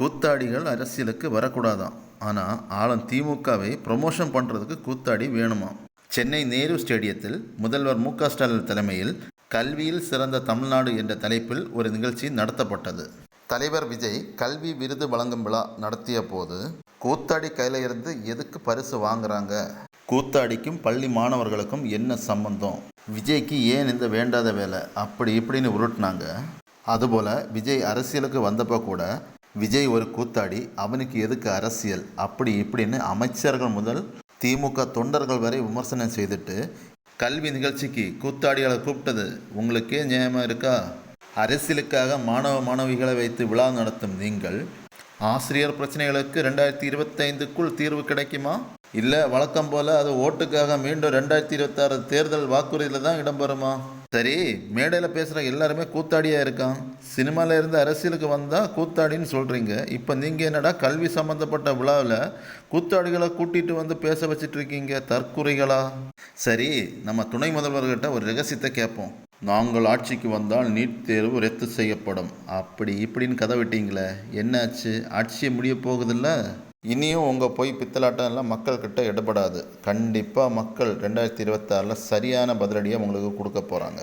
கூத்தாடிகள் அரசியலுக்கு வரக்கூடாதாம். ஆனால் ஆளும் திமுகவை ப்ரொமோஷன் பண்ணுறதுக்கு கூத்தாடி வேணுமா சென்னை நேரு ஸ்டேடியத்தில் முதல்வர் மு க ஸ்டாலின் தலைமையில் கல்வியில் சிறந்த தமிழ்நாடு என்ற தலைப்பில் ஒரு நிகழ்ச்சி நடத்தப்பட்டது. தலைவர் விஜய் கல்வி விருது வழங்கும் விழா நடத்திய போது கூத்தாடி கையில் இருந்து எதுக்கு பரிசு வாங்குறாங்க? கூத்தாடிக்கும் பள்ளி மாணவர்களுக்கும் என்ன சம்பந்தம்? விஜய்க்கு ஏன் இந்த வேண்டாத வேலை? அப்படி இப்படின்னு உருட்டினாங்க. அதுபோல் விஜய் அரசியலுக்கு வந்தப்போ கூட விஜய் ஒரு கூத்தாடி அவனுக்கு எதுக்கு அரசியல்? அப்படி இப்படின்னு அமைச்சர்கள் முதல் திமுக தொண்டர்கள் வரை விமர்சனம் செய்துட்டு கல்வி நிகழ்ச்சிக்கு கூத்தாடிகளை கூப்பிட்டது உங்களுக்கே நியாயமாக இருக்கா? அரசியலுக்காக மாணவ மாணவிகளை வைத்து விழா நடத்தும் நீங்கள் ஆசிரியர் பிரச்சனைகளுக்கு ரெண்டாயிரத்தி இருபத்தைந்துக்குள் தீர்வு கிடைக்குமா? இல்லை வழக்கம் போல் அது ஓட்டுக்காக மீண்டும் ரெண்டாயிரத்தி இருபத்தாறு தேர்தல் வாக்குறுதியில் தான் இடம்பெறுமா? சரி மேடையில் பேசுகிற எல்லாருமே கூத்தாடியாக இருக்கான். சினிமாவில் இருந்து அரசியலுக்கு வந்தால் கூத்தாடின்னு சொல்கிறீங்க இப்போ நீங்கள் என்னடா கல்வி சம்மந்தப்பட்ட விழாவில் கூத்தாடிகளை கூட்டிகிட்டு வந்து பேச வச்சிட்டு இருக்கீங்க சரி நம்ம துணை முதல்வர்கிட்ட ஒரு ரகசியத்தை கேட்போம் நாங்கள் ஆட்சிக்கு வந்தால் நீட் தேர்வு ரத்து செய்யப்படும். அப்படி இப்படின்னு கதை விட்டீங்களே. என்னாச்சு? ஆட்சியை முடிய போகுதில்ல? இனியும் உங்கள் போய் பித்தலாட்டம் எல்லாம் மக்கள்கிட்ட எடுபடாது கண்டிப்பாக மக்கள் ரெண்டாயிரத்தி இருபத்தாறில் சரியான பதிலடியை உங்களுக்கு கொடுக்க போகிறாங்க